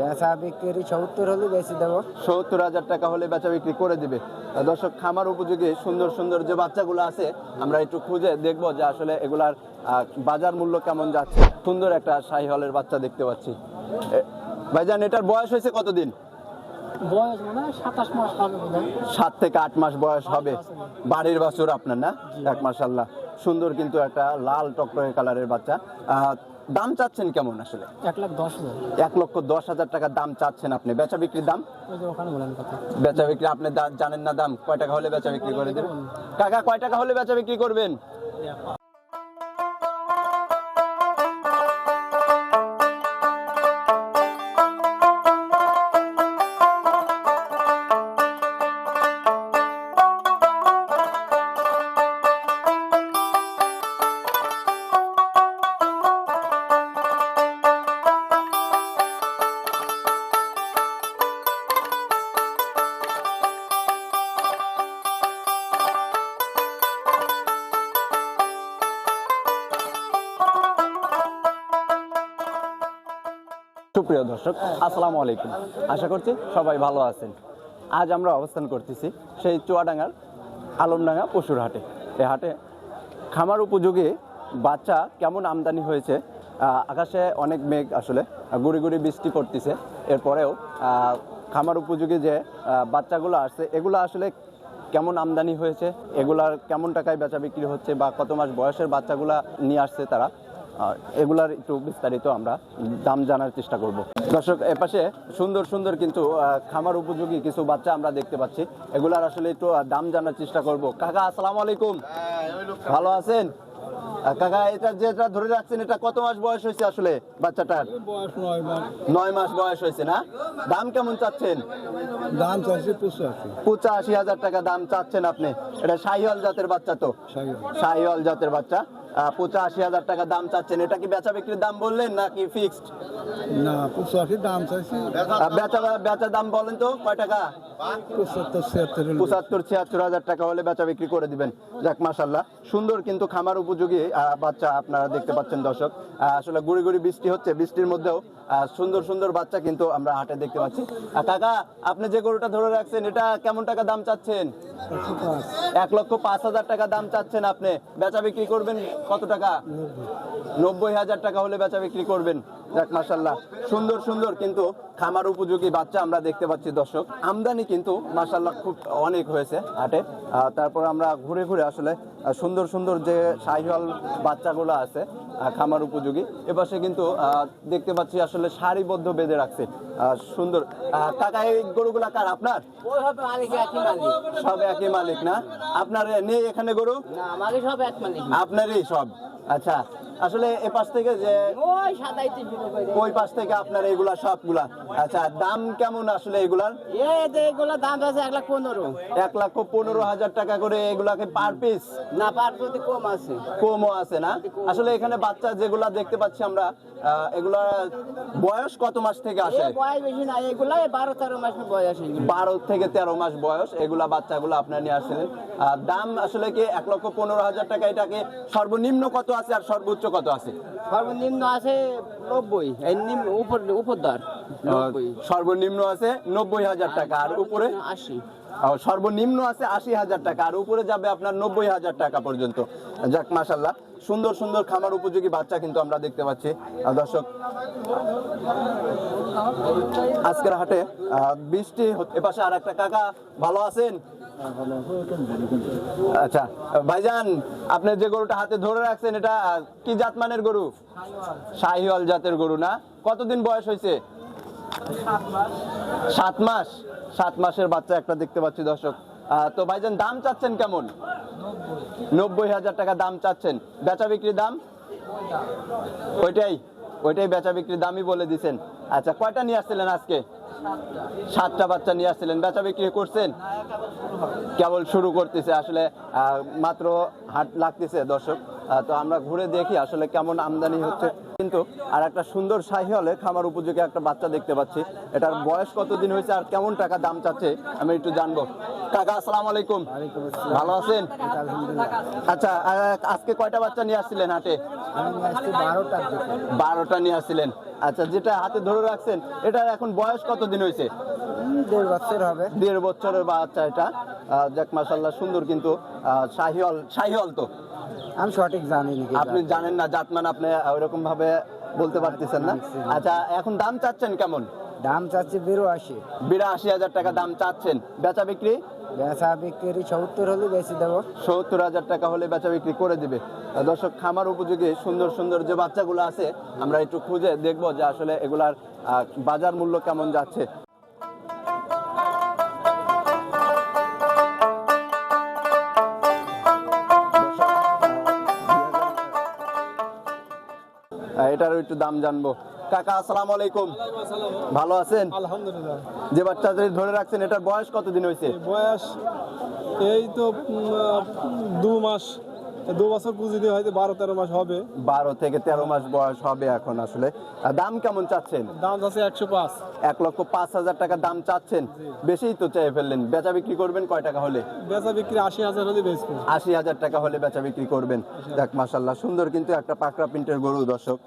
বেচা বিক্রি সত্তর হলে বেশি দেবো। সত্তর হাজার টাকা হলে বেচা বিক্রি করে দিবে। দর্শক খামার উপযোগী সুন্দর সুন্দর যে বাচ্চাগুলো আছে আমরা একটু খুঁজে দেখব যে আসলে এগুলার আহ, বাজার মূল্য কেমন যাচ্ছে। সুন্দর একটা শাহি হলের বাচ্চা দেখতে পাচ্ছি। ভাইজান এটার বয়স হয়েছে কতদিন? মানে মাস সাত থেকে আট মাস বয়স হবে। বাড়ির বাছুর আপনার না? এক মাসাল্লাহ সুন্দর কিন্তু একটা লাল টকটকে কালারের বাচ্চা। আহ, দাম চাচ্ছেন কেমন আসলে? এক লাখ দশ হাজার। এক লক্ষ দশ হাজার টাকা দাম চাচ্ছেন আপনি। বেচা বিক্রির দাম? বেচা বিক্রি আপনি জানেন না দাম? কয় টাকা হলে বেচা বিক্রি করে দেবেন? কাকা কয় টাকা হলে বেচা বিক্রি করবেন? সুপ্রিয় দর্শক, আসসালামু আলাইকুম। আশা করছি সবাই ভালো আছেন। আজ আমরা অবস্থান করতেছি সেই চুয়াডাঙ্গার আলমডাঙ্গা পশুর হাটে। এই হাটে খামার উপযোগী বাচ্চা কেমন আমদানি হয়েছে? আকাশে অনেক মেঘ আসলে, গুড়ি গুড়ি বৃষ্টি পড়তেছে। এরপরেও খামার উপযোগী যে বাচ্চাগুলো আসছে, এগুলো আসলে কেমন আমদানি হয়েছে? এগুলার কেমন টাকায় বেচা বিক্রি হচ্ছে বা কত মাস বয়সের বাচ্চাগুলা নিয়ে আসছে তারা? এগুলার একটু বিস্তারিত আমরা দাম জানার চেষ্টা করব। দর্শক এপাশে সুন্দর সুন্দর কিন্তু খামার উপযোগী কিছু বাচ্চা আমরা দেখতে পাচ্ছি। এগুলার আসলে একটু দাম জানার চেষ্টা করব। কাকা আসসালামু আলাইকুম। ভালো আছেন? কাকা এটা যেটা ধরে রাখছেন এটা কত মাস বয়স হয়েছে আসলে বাচ্চাটার? নয় মাস। বয়স হয়েছে না? দাম কেমন চাচ্ছেন? দাম পঁচাশি। হাজার টাকা দাম চাচ্ছেন আপনি। এটা শাহিওয়াল জাতের বাচ্চা তো? শাহিওয়াল জাতের বাচ্চা। পঁচাশি হাজার টাকা দাম চাচ্ছেন। এটা কি বেচা বিক্রির দাম বললেন নাকি ফিক্সড না পঁচাশি দাম চাইছে। বেচা বেচা দাম বলেন তো কয় টাকা? পঁচাত্তর ছিয়াত্তর হাজার টাকা হলে বেচা বিক্রি করে দিবেন। যাক মাসাল্লাহ সুন্দর কিন্তু খামার উপযোগী বাচ্চা আপনারা দেখতে পাচ্ছেন দর্শক। আসলে গুড়ি গুড়ি বৃষ্টি হচ্ছে বৃষ্টির মধ্যেও সুন্দর সুন্দর বাচ্চা কিন্তু আমরা হাটে দেখতে পাচ্ছি। কাকা আপনি যে গরুটা ধরে রাখছেন এটা কেমন টাকা দাম চাচ্ছেন? এক লক্ষ পাঁচ হাজার টাকা দাম চাচ্ছেন আপনি। বেচা বিক্রি করবেন কত টাকা? নব্বই হাজার টাকা হলে বেচা বিক্রি করবেন। যাক মাসাল্লাহ সুন্দর সুন্দর কিন্তু খামার উপযোগী বাচ্চা আমরা দেখতে পাচ্ছি, দর্শক। আমদানি কিন্তু মাসাল্লাহ খুব অনেক হয়েছে হাটে। তারপর আমরা ঘুরে ঘুরে আসলে সুন্দর সুন্দর যে শাহিওয়াল বাচ্চাগুলো আছে খামার উপযোগী। এপাশে কিন্তু আহ, দেখতে পাচ্ছি আসলে সারিবদ্ধ বেঁধে রাখছে। আহ, সুন্দর। কাকা এই গরুগুলা কার আপনার? সব একই মালিক। না? আপনার নেই এখানে গরু? আপনারই সব। আচ্ছা আসলে এ পাশ থেকে যে ওই পাশ থেকে আপনার এগুলা সবগুলা। আচ্ছা দাম কেমন আসলে এগুলার? এগুলো দাম আছে এক লাখ পনেরো। এক লক্ষ পনেরো হাজার টাকা করে এগুলাকে পার পিস? না পার কম আছে। কমও আছে না? আসলে এখানে বাচ্চা যেগুলা দেখতে পাচ্ছি আমরা এগুলা বয়স কত মাস থেকে আসে? বয়স বেশি না এগুলো বারো তেরো মাস বয়স বারো থেকে তেরো মাস বয়স এগুলা বাচ্চাগুলো আপনার নিয়ে আসছিলেন দাম আসলে কি এক লক্ষ পনেরো হাজার টাকা? এটাকে সর্বনিম্ন কত আছে আর সর্বোচ্চ কত আছে? সর্বনিম্ন আছে নব্বই। উপর উপর দর সর্বনিম্ন আছে নব্বই হাজার টাকা আর উপরে? আশি। সর্বনিম্ন আছে আশি হাজার টাকা আর উপরে যাবে আপনার নব্বই হাজার টাকা পর্যন্ত। যাক মাসাল্লাহ সুন্দর সুন্দর খামার উপযোগী বাচ্চা কিন্তু আমরা দেখতে পাচ্ছি। দর্শক আজকের হাটে বৃষ্টি এপাশে আর একটা কাকা ভালো আছেন? আচ্ছা ভাইজান, আপনি যে গরুটা হাতে ধরে রাখছেন, এটা কি জাত মানের গরু? শাহিওয়াল জাতের গরু না? কতদিন বয়স হয়েছে? সাত মাস। সাত মাসের বাচ্চা একটা দেখতে পাচ্ছি, দর্শক। তো ভাইজান, দাম চাচ্ছেন কেমন? নব্বই হাজার টাকা দাম চাচ্ছেন। বেচা বিক্রির দাম? ওইটাই ওইটাই বেচা বিক্রির দামই বলে দিছেন। আচ্ছা কয়টা নিয়ে আসছিলেন আজকে? সাতটা বাচ্চা নিয়ে আসছিলেন। বেচা বিক্রি করছেন? কেবল শুরু করতেছে, আসলে মাত্র হাট লাগতেছে, দর্শক। তো আমরা ঘুরে দেখি আসলে কেমন আমদানি হচ্ছে। কিন্তু আর একটা সুন্দর শাহি হলে খামার উপযোগী একটা বাচ্চা দেখতে পাচ্ছি। এটার বয়স কতদিন হয়েছে আর কেমন টাকা দাম চাচ্ছে আমি একটু জানব। কাকা আসসালাম আলাইকুম। ভালো আছেন? আচ্ছা আজকে কয়টা বাচ্চা নিয়ে আসছিলেন হাটে? বারোটা নিয়ে আসছিলেন। আচ্ছা যেটা হাতে ধরে রাখছেন এটা এখন বয়স কতদিন হয়েছে? দেড় বছর হবে। দেড় বছরের বাচ্চা এটা। যাক মাসাল্লাহ সুন্দর কিন্তু শাহিওয়াল শাহিওয়াল তো। আমি সঠিক জানি না আপনি জানেন না জাতমান আপনি ওইরকম ভাবে বলতে পারতেছেন না? আচ্ছা এখন দাম চাচ্ছেন কেমন? দাম চাচ্ছে বেরো আসে বিরাশি হাজার টাকা দাম চাচ্ছেন। বেচা বিক্রি? বেচা বিক্রি সত্তর হলে বেশি দেবো। সত্তর হাজার টাকা হলে বেচা বিক্রি করে দিবে। দর্শক খামার উপযোগী সুন্দর সুন্দর যে বাচ্চাগুলো আছে আমরা একটু খুঁজে দেখব যে আসলে এগুলার বাজার মূল্য কেমন যাচ্ছে। আহ, এটারও একটু দাম জানব। কাকা আসসালামু আলাইকুম। ভালো আছেন? আলহামদুলিল্লাহ। যে বাচ্চা ধরে রাখছেন এটার বয়স কতদিন হয়েছে? বয়স এই তো দু মাস। দু বছর পুঁজি দিয়ে হয়তো বারো তেরো মাস হবে। বারো থেকে তেরো মাস বয়স হবে এখন আসলে। দাম কেমন চাচ্ছেন? দাম আছে একশো পাঁচ। এক লক্ষ পাঁচ হাজার টাকা দাম চাচ্ছেন। বেশিই তো চেয়ে ফেললেন। বেচা বিক্রি করবেন কয় টাকা হলে? বেচা বিক্রি আশি হাজার হলে বেচবো আশি হাজার টাকা হলে বেচা বিক্রি করবেন। দেখ মাসাল্লাহ সুন্দর কিন্তু একটা পাকড়া প্রিন্টের গরু দর্শক।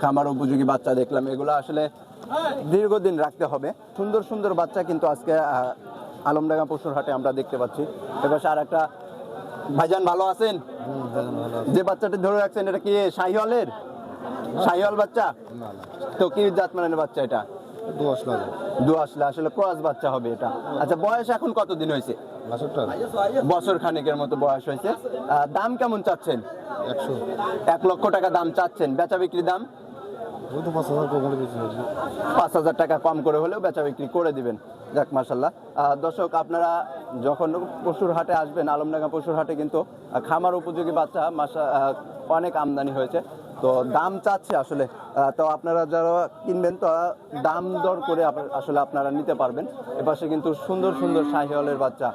খামার উপযোগী বাচ্চা দেখলাম। এগুলো আসলে দীর্ঘদিন রাখতে হবে। সুন্দর সুন্দর বাচ্চা কিন্তু আজকে আলমডাঙ্গা পশুর হাটে আমরা দেখতে পাচ্ছি। এবার আর একটা ভাইজান ভালো আছেন? যে বাচ্চাটা ধরে রাখছেন এটা কি শাহিওয়ালের? শাহিওয়াল বাচ্চা? তো কি জাত মানের বাচ্চা এটা? দশ আসলে আসলে ক্রস বাচ্চা হবে এটা। আচ্ছা বয়স এখন কতদিন হয়েছে? বছর খানিকের মতো বয়স হয়েছে। দাম কেমন চাচ্ছেন? একশো। এক লক্ষ টাকা দাম চাচ্ছেন। বেচা বিক্রি দাম? ওই তো পাঁচ হাজার বেশি পাঁচ হাজার টাকা কম করে হলেও বেচা বিক্রি করে দিবেন। যাক মাসাল্লাহ দর্শক আপনারা যখন পশুর হাটে আসবেন আলমডাঙ্গা পশুর হাটে কিন্তু খামার উপযোগী বাচ্চা মাসা অনেক আমদানি হয়েছে। তো দাম চাচ্ছে আসলে। তো আপনারা যারা কিনবেন তো দাম দর করে আসলে আপনারা নিতে পারবেন। এপাশে কিন্তু সুন্দর সুন্দর শাহিওয়ালের বাচ্চা।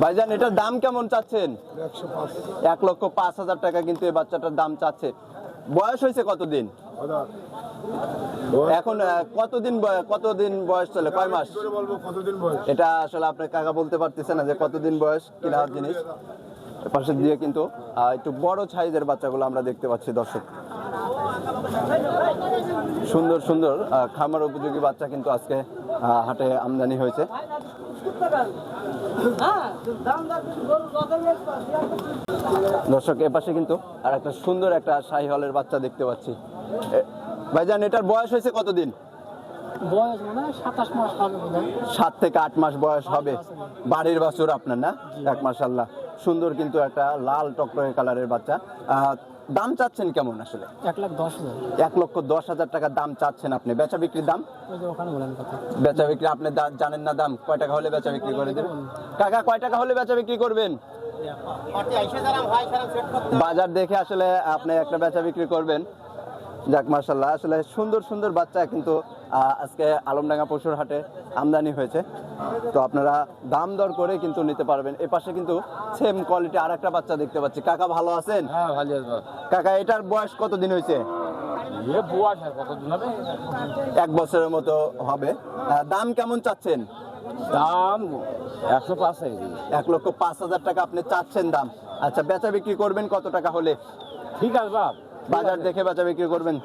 ভাইজান এটার দাম কেমন চাচ্ছেন? এক লক্ষ পাঁচ হাজার টাকা কিন্তু এই বাচ্চাটার দাম চাচ্ছে। বয়স হয়েছে কতদিন? এখন কতদিন কতদিন বয়স চলে? কয় মাস? কতদিন বয়স? এটা আসলে আপনার কাকা বলতে পারতেছে না যে কতদিন বয়স কেনার জিনিস। পাশে দিয়ে কিন্তু আহ, একটু বড় সাইজের বাচ্চাগুলো আমরা দেখতে পাচ্ছি দর্শক। সুন্দর সুন্দর আহ, খামার উপযোগী বাচ্চা কিন্তু আজকে আহ, হাটে আমদানি হয়েছে। দর্শক এপাশে কিন্তু আর একটা সুন্দর একটা শাহি হলের বাচ্চা দেখতে পাচ্ছি। ভাইজান এটার বয়স হয়েছে কতদিন? মানে মাস সাত থেকে আট মাস বয়স হবে। বাড়ির বাছুর আপনার না? এক মাসাল্লাহ সুন্দর কিন্তু একটা লাল টকটকে কালারের বাচ্চা। দাম চাচ্ছেন কেমন আসলে এক লাখ দশ হাজার এক লক্ষ দশ হাজার টাকা দাম চাচ্ছেন আপনি বেচা বিক্রির দাম ওই ওখানে বলেন কথা বেচা বিক্রি আপনি জানেন না দাম কয় টাকা হলে বেচা বিক্রি করে দেবেন কাকা কয় টাকা হলে বেচা বিক্রি করবেন বাজার দেখে আসলে আপনি একটা বেচা বিক্রি করবেন যাক মার্শাল্লাহ আসলে সুন্দর সুন্দর বাচ্চা কিন্তু আজকে আলমডাঙ্গা পশুর হাটে আমদানি হয়েছে। তো আপনারা দাম দর করে কিন্তু নিতে পারবেন। এ পাশে কিন্তু সেম কোয়ালিটি আর একটা বাচ্চা দেখতে পাচ্ছি। কাকা ভালো আছেন? হ্যাঁ কাকা এটার বয়স কতদিন হয়েছে? এক বছরের মতো হবে। দাম কেমন চাচ্ছেন? দাম একশো পাঁচ এক লক্ষ পাঁচ হাজার টাকা আপনি চাচ্ছেন দাম। আচ্ছা বেচা বিক্রি করবেন কত টাকা হলে? ঠিক আছে বাপ। বাজার দেখে বেচা বিক্রি করবেন।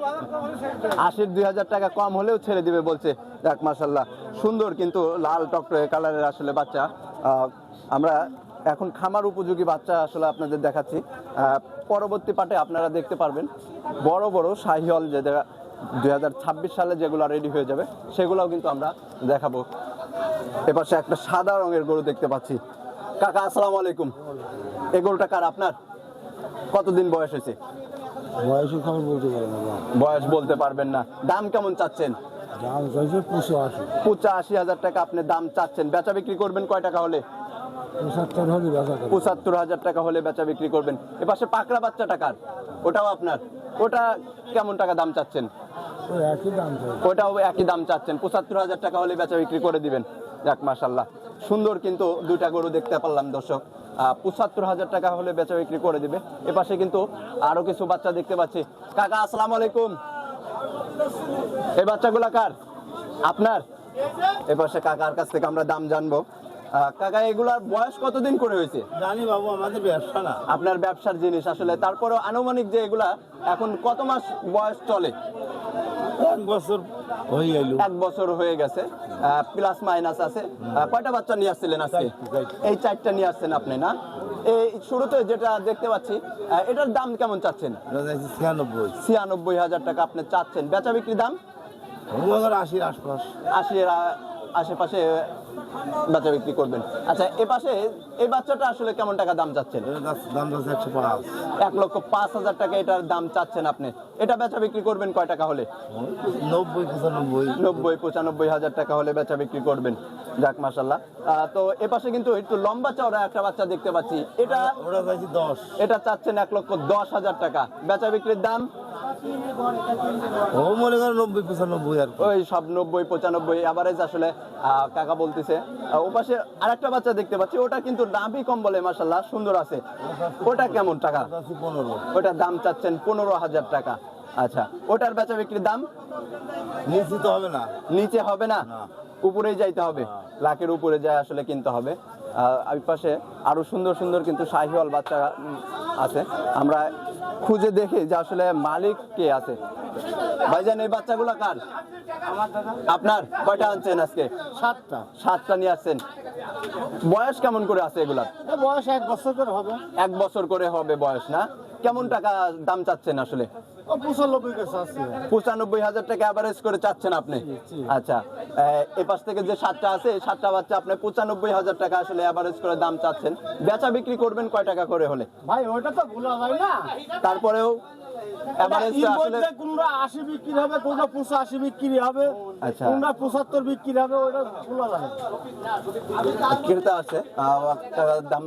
আশির দুই হাজার টাকা কম হলেও ছেড়ে দিবে বলছে যাক মাসাল্লাহ সুন্দর কিন্তু লাল টকটকে কালারের আসলে বাচ্চা। আমরা এখন খামার উপযোগী বাচ্চা আসলে আপনাদের দেখাচ্ছি। পরবর্তী পাটে আপনারা দেখতে পারবেন। বড় বড় শাহিওয়াল যে দুই হাজার ছাব্বিশ সালে যেগুলো রেডি হয়ে যাবে, সেগুলোও কিন্তু আমরা দেখাবো। এপাশে একটা সাদা রঙের গরু দেখতে পাচ্ছি। কাকা, আসসালামু আলাইকুম। এই গরুটা কার আপনার? কতদিন বয়স হয়েছে? বয়সের খবর বলতে পারে না বয়স বলতে পারবেন না। দাম কেমন চাচ্ছেন? দাম চাইছে পুষো পঁচাশি হাজার টাকা আপনি দাম চাচ্ছেন। বেচা বিক্রি করবেন কয় টাকা হলে? পঁচাত্তর হাজার টাকা হলে বেচা বিক্রি করবেন। এপাশে পাকড়া বাচ্চা টাকার ওটাও আপনার। ওটা কেমন টাকা দাম চাচ্ছেন? ওটাও একই দাম চাচ্ছেন। পঁচাত্তর হাজার টাকা হলে বেচা বিক্রি করে দিবেন। যাক মাসাল্লাহ সুন্দর কিন্তু দুইটা গরু দেখতে পারলাম দর্শক। পঁচাত্তর হাজার টাকা হলে বেচা বিক্রি করে দিবে। এপাশে কিন্তু আরও কিছু বাচ্চা দেখতে পাচ্ছি। কাকা আসসালামু আলাইকুম। এই বাচ্চাগুলা কার? আপনার? এপাশে কাকার কাছ থেকে আমরা দাম জানব। কাকা এগুলার বয়স কতদিন করে হয়েছে? জানি বাবু আমাদের ব্যবসা না। আপনার ব্যবসার জিনিস আসলে তারপরে আনুমানিক যে এগুলা এখন কত মাস বয়স চলে? এক বছর হয়ে গেল। এক বছর হয়ে গেছে। প্লাস মাইনাস আছে। কয়টা বাচ্চা নিয়ে আসছিলেন আজকে। এই চারটা নিয়ে আসছেন আপনি না? এই শুরুতে যেটা দেখতে পাচ্ছি এটার দাম কেমন চাচ্ছেন? ছিয়ানব্বই। ছিয়ানব্বই হাজার টাকা আপনি চাচ্ছেন। বেচা বিক্রি দাম? আশির আশপাশ। আশির আশেপাশে বেচা বিক্রি করবেন। আচ্ছা এ পাশে এই বাচ্চাটা আসলে কেমন টাকা দাম চাচ্ছেন? দাম যাচ্ছে একশো পাঁচ। এক লক্ষ পাঁচ হাজার টাকা এটার দাম চাচ্ছেন আপনি। এটা বেচা বিক্রি করবেন কয় টাকা হলে? নব্বই পঁচানব্বই। নব্বই পঁচানব্বই হাজার টাকা হলে বেচা বিক্রি করবেন। যাক মাসাল্লাহ তো এ পাশে কিন্তু একটু লম্বা চওড়া একটা বাচ্চা দেখতে পাচ্ছি। এটা ওটা চাইছি দশ। এটা চাচ্ছেন এক লক্ষ দশ হাজার টাকা। বেচা বিক্রির দাম ও মনে করো নব্বই পঁচানব্বই আর ওই সব নব্বই পঁচানব্বই অ্যাভারেজ আসলে কাকা বলতেছে। ও পাশে আরেকটা বাচ্চা দেখতে পাচ্ছি ওটা কিন্তু নাভি কম বলে মাসাল্লাহ সুন্দর আছে। ওটা কেমন টাকা? পনেরো ওটার দাম চাচ্ছেন পনেরো হাজার টাকা। আচ্ছা ওটার বেচা বিক্রির দাম? নিশ্চিত হবে না। নিচে হবে না। উপরেই যাইতে হবে। লাখের উপরে যায় আসলে কিনতে হবে। আহ, ওই পাশে আরও সুন্দর সুন্দর কিন্তু শাহিওয়াল বাচ্চা আছে। আমরা খুঁজে দেখি যে আসলে মালিক কে আছে। ভাইজান এই বাচ্চাগুলো কার? আপনার? কয়টা আনছেন আজকে? সাতটা। সাতটা নিয়ে আসছেন। বয়স কেমন করে আছে এগুলার? বয়স এক বছর করে হবে। এক বছর করে হবে বয়স না? কেমন টাকা দাম চাচ্ছেন আসলে? পঁচানব্বই হাজার টাকা অ্যাভারেজ করে চাচ্ছেন আপনি? আচ্ছা এ পাশ থেকে যে সাতটা আছে সাতটা বাচ্চা আপনি পঁচানব্বই হাজার টাকা আসলে অ্যাভারেজ করে দাম চাচ্ছেন। বেচা বিক্রি করবেন কয় টাকা করে হলে? ভাই ওইটা তো ভুলা যায় না। তারপরেও আসলে কোনটা আশি বিক্রি হবে কোনটা পঁচাশি বিক্রি হবে আচ্ছা। কোনটা পঁচাত্তর বিক্রি হবে ওটা ভুলা যায় ক্রেতা আছে দাম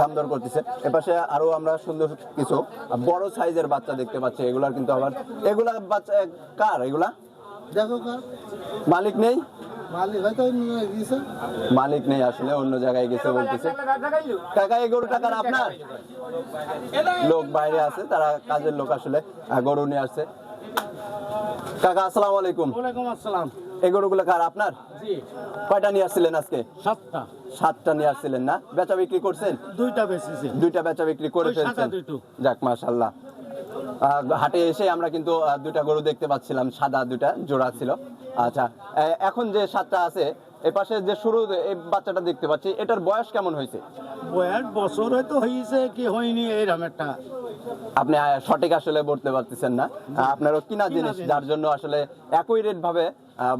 দাম দর করতেছে। এপাশে আরও আমরা সুন্দর কিছু বড় সাইজের বাচ্চা দেখতে পাচ্ছি। এগুলার কিন্তু আবার এগুলা বাচ্চা কার এগুলা? দেখো মালিক নেই? মালিক নেই আসলে অন্য জায়গায় গেছে বলতেছে। কাকা এই গরু টাকার আপনার? লোক বাইরে আছে তারা কাজের লোক আসলে গরু নিয়ে আসছে। কাকা আসসালামু আলাইকুম। ওয়ালাইকুম আসসালাম। এই গরুগুলো কার আপনার? কয়টা নিয়ে আসছিলেন আজকে? সাতটা। সাতটা নিয়ে আসছিলেন না? বেচা বিক্রি করছেন? দুইটা দুইটা বেচা বিক্রি করে ফেলছেন। যাক মাশাল্লাহ আহ, হাটে এসে আমরা কিন্তু দুইটা গরু দেখতে পাচ্ছিলাম সাদা দুইটা জোড়া ছিল। আচ্ছা এখন যে সাতটা আছে এ পাশে যে শুরু এই বাচ্চাটা দেখতে পাচ্ছি এটার বয়স কেমন হয়েছে? বয়স বছর হয়তো হয়েছে কি হয়নি এইরকম একটা। আপনি সঠিক আসলে বলতে পারতেছেন না। আপনারও কিনা জিনিস জিনিস। যার জন্য আসলে একই রেট ভাবে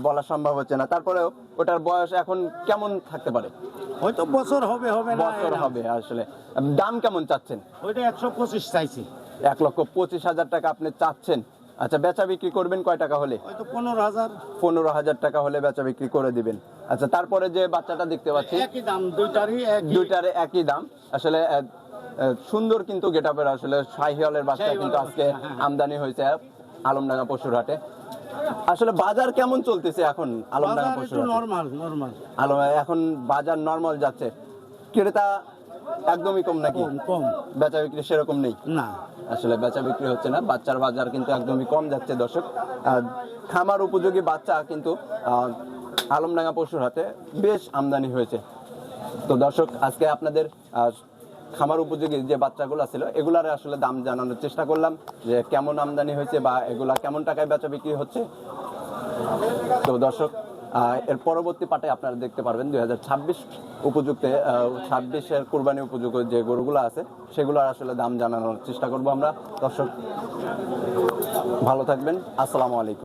বলা সম্ভব হচ্ছে না। তারপরেও ওটার বয়স এখন কেমন থাকতে পারে? হয়তো বছর হবে হবে না বছর হবে আসলে। দাম কেমন চাচ্ছেন? ওইটা একশো পঁচিশ চাইছি। এক লক্ষ পঁচিশ হাজার টাকা আপনি চাচ্ছেন। আচ্ছা বেচা বিক্রি করবেন কয় টাকা হলে? পনেরো হাজার। পনেরো হাজার টাকা হলে বেচা বিক্রি করে দিবেন। আচ্ছা তারপরে যে বাচ্চাটা দেখতে পাচ্ছি একই দাম দুইটারই একই। দুইটার একই দাম। আসলে সুন্দর কিন্তু গেটাপের আসলে শাহিওয়ালের বাচ্চা কিন্তু আজকে হ্যাঁ। আমদানি হয়েছে আলমডাঙ্গা পশুর হাটে। আসলে বাজার কেমন চলতেছে এখন আলমডাঙ্গা পশুর হাটে? নর্মাল নর্মাল আলম এখন বাজার নর্মাল যাচ্ছে। ক্রেতা একদমই কম নাকি? কম বেচা বিক্রি সেরকম নেই? না। আসলে বেচা বিক্রি হচ্ছে না বাচ্চার বাজার কিন্তু একদমই কম যাচ্ছে দর্শক। আর খামার উপযোগী বাচ্চা কিন্তু আলমডাঙ্গা পশুর হাতে বেশ আমদানি হয়েছে। তো দর্শক আজকে আপনাদের আহ, খামার উপযোগী যে বাচ্চাগুলো ছিল এগুলার আসলে দাম জানানোর চেষ্টা করলাম যে কেমন আমদানি হয়েছে বা এগুলা কেমন টাকায় বেচা বিক্রি হচ্ছে। তো দর্শক এর পরবর্তী পাটে আপনারা দেখতে পারবেন দুই হাজার ছাব্বিশ উপযুক্ত ছাব্বিশের কোরবানি উপযুক্ত যে গরুগুলো আছে, সেগুলোর আসলে দাম জানানোর চেষ্টা করব আমরা। দর্শক, ভালো থাকবেন। আসসালামু আলাইকুম।